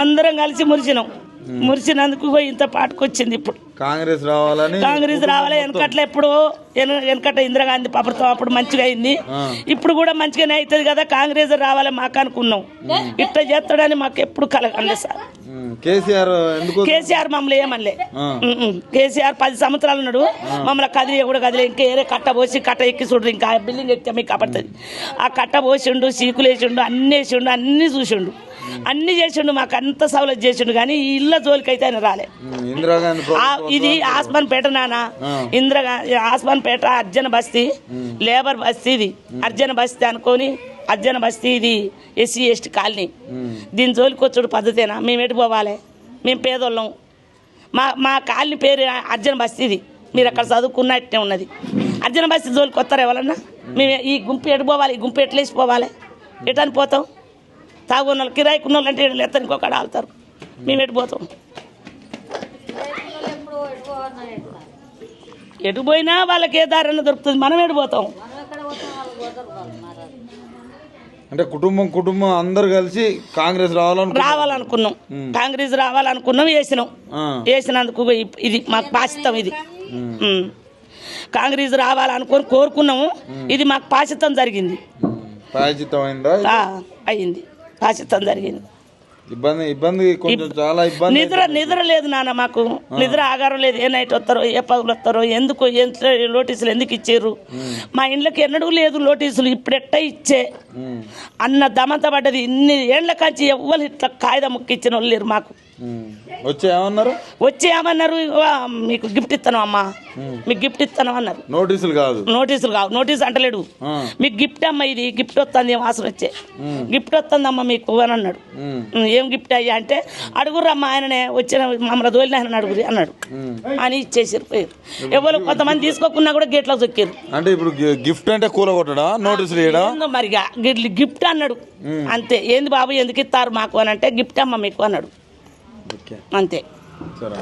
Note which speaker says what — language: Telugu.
Speaker 1: అందరు
Speaker 2: కలిసి మురిసినాం. మురిసినందుకు ఇగో ఇంత పాటుకొచ్చింది ఇప్పుడు.
Speaker 1: కాంగ్రెస్ రావాలని
Speaker 2: కాంగ్రెస్ రావాలి వెనకట్ల ఎప్పుడు వెన- వెనకట ఇందిరాగాంధీ ప్రభుత్వం అప్పుడు మంచిగా అయింది. ఇప్పుడు కూడా మంచిగానే అవుతుంది కదా కాంగ్రెస్ రావాలి మాకు అనుకున్నాం. ఇట్లా చేస్తాడని మాకు ఎప్పుడు కలగండి సార్.
Speaker 1: కేసీఆర్
Speaker 2: కేసీఆర్ మమ్మల్ని ఏమనలే. కేసీఆర్ పది సంవత్సరాలు ఉన్నాడు. మమ్మల్ని కదిలి కూడా కదిలే ఇంకా ఏరే కట్ట పోసి కట్ట ఎక్కి చూడ్రు ఇంకా బిల్డింగ్ ఎక్కితే మీకు కపడుతుంది ఆ కట్ట పోసిండు సీకులు వేసిండు అన్ని వేసిండు అన్ని చూసిండు. అన్ని చేసిండు మాకు అంత సవలత్ చేసిండు కానీ ఈ ఇళ్ళ జోలికైతే ఆయన రాలే. ఇది ఆస్మాన్ పేట నాన్న. ఇందిరా ఆస్మాన్ పేట అర్జన బస్తీ. లేబర్ బస్తీ ఇది. అర్జన బస్తీ అనుకొని అర్జన బస్తీ ఇది ఎస్సీ ఎస్టీ కాలనీ. దీని జోలికి వచ్చుడు పద్ధతేనా? మేము ఎటు పోవాలి? మేము పేదోళ్ళం. మా మా కాలనీ పేరు అర్జన బస్తీ ఇది. మీరు అక్కడ చదువుకున్నట్టే ఉన్నది. అర్జన బస్తీ జోలికి వస్తారు ఎవరన్నా? మేము. ఈ గుంపు ఎటు పోవాలి? ఈ గుంపు ఎట్లా వేసిపోవాలి ఎటని పోతాం? తాగున్న వాళ్ళు కిరాయికున్న వాళ్ళు అంటే ఎత్తని ఇంకొకటి ఆలుతారు మేము ఎటు పోతాం? ఎటు పోయినా వాళ్ళకి ఏ దారైనా దొరుకుతుంది. మనం ఎటు పోతాం?
Speaker 1: అంటే కుటుంబం కుటుంబం అందరు కలిసి కాంగ్రెస్ రావాలను
Speaker 2: రావాలనుకున్నాం. కాంగ్రెస్ రావాలనుకున్నాం వేసినాం.
Speaker 1: ఆ,
Speaker 2: వేసినందుకు ఇది మాకు పాసితం ఇది. కాంగ్రెస్ రావాలనుకొని కోరుకున్నాము. ఇది మాకు పాసితం జరిగింది.
Speaker 1: ప్రాయచిత్తం అయిందా?
Speaker 2: ఆ, అయ్యింది పాసితం జరిగింది.
Speaker 1: ఇబ్బంది ఇబ్బంది కొంచెం చాలా ఇబ్బంది
Speaker 2: నిద్ర నిద్ర లేదు నాన్న మాకు. నిద్ర ఆగారం లేదు. ఏ నైట్ వస్తారో ఏ పగులు వస్తారో ఎందుకు ఎంత నోటీసులు ఎందుకు ఇచ్చారు? మా ఇండ్లకి ఎన్నడూ లేదు నోటీసులు. ఇప్పుడెట్ట ఇచ్చే? అన్న దమంత పడ్డది. ఇన్ని ఏళ్ళ కాంచి ఎవ్వరు ఇట్లా కాగితం ముక్కి ఇచ్చిన వాళ్ళు లేరు మాకు.
Speaker 1: వచ్చి ఏమన్నారు?
Speaker 2: వచ్చి ఏమన్నారు "ఇవ్వ, మీకు గిఫ్ట్ ఇస్తాను అమ్మా. మీకు గిఫ్ట్ ఇస్తాను అన్నారు.
Speaker 1: నోటీసులు కాదు.
Speaker 2: నోటీసులు కావు. నోటీస్ అంటలేడు. మీకు గిఫ్ట్ అమ్మ ఇది గిఫ్ట్ వస్తుంది ఏం ఆశలు వచ్చే గిఫ్ట్ వస్తుంది అమ్మ మీకు అని అన్నాడు.
Speaker 1: ఉమ్,
Speaker 2: "ఉం, ఏం గిఫ్ట్ అయ్యా అంటే అడుగురమ్మా ఆయననే వచ్చిన మమ్మల్ని దోలిన ఆయన అడుగురి అన్నాడు. అని ఇచ్చేసారు పోయారు. ఎవరు కొంతమంది తీసుకోకున్నా కూడా గేట్లో చొక్కారు
Speaker 1: అంటే ఇప్పుడు గిఫ్ట్ అంటే కూల కొట్టడా నోటీసులు
Speaker 2: గిట్ల గిఫ్ట్ అన్నాడు. అంతే. ఏంది బాబు ఎందుకు ఇస్తారు మాకు అని అంటే గిఫ్ట్ అమ్మ మీకు అన్నాడు. అంతే.
Speaker 1: సరే.